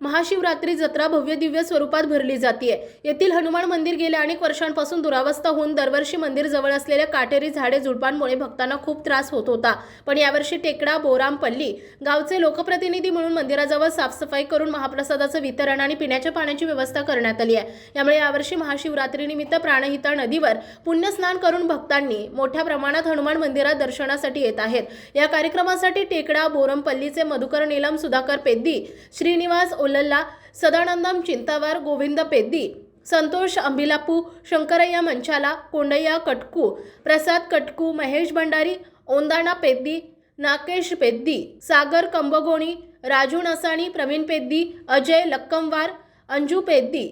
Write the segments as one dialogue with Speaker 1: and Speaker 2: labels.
Speaker 1: महाशिवरात्री जत्रा भव्य दिव्य स्वरूपात भरली जाते येथील हनुमान मंदिर गेल्या अनेक वर्षांपासून दुरावस्था होऊन दरवर्षी मंदिर जवळ असलेल्या काटेरी झाडे झुडपांमुळे भक्तांना खूप त्रास होत होता. पण यावर्षी टेकडा बोरामपल्ली गावचे लोकप्रतिनिधी म्हणून मंदिराजवळ साफसफाई करून महाप्रसादाचं वितरण आणि पिण्याच्या पाण्याची व्यवस्था करण्यात आली आहे. यामुळे यावर्षी महाशिवरात्रीनिमित्त प्राणहिता नदीवर पुण्यस्नान करून भक्तांनी मोठ्या प्रमाणात हनुमान मंदिरात दर्शनासाठी येत आहेत. या कार्यक्रमासाठी टेकडा बोरमपल्लीचे मधुकर नीलम सुधाकर पेद्दी श्रीनिवास ओलल्ला सदानंदम चिंतावार गोविंद पेद्दी संतोष अंबिलापू शंकरय्या मंचाला कोंडय्या कटकू प्रसाद कटकू महेश भंडारी ओंदाणा पेद्दी नाकेश पेद्दी सागर कंबगोणी राजू नसाणी प्रवीण पेद्दी अजय लक्कमवार अंजू पेद्दी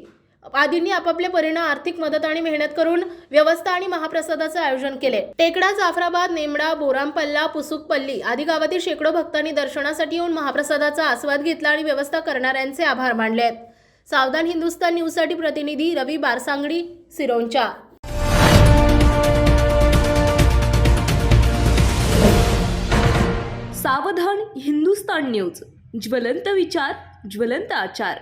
Speaker 1: आदींनी आपापले परिणाम आर्थिक मदत आणि मेहनत करून व्यवस्था आणि महाप्रसादाचं आयोजन केले. टेकडा जाफराबाद नेमडा बोरामपल्ला पुसुकपल्ली आदी गावातील शेकडो भक्तांनी दर्शनासाठी येऊन महाप्रसादाचा आस्वाद घेतला आणि व्यवस्था करणाऱ्यांचे आभार मानले. आहेत सावधान हिंदुस्तान न्यूजसाठी प्रतिनिधी रवी बारसांगडी सिरोंचा.
Speaker 2: सावधान हिंदुस्तान न्यूज. ज्वलंत विचार ज्वलंत आचार.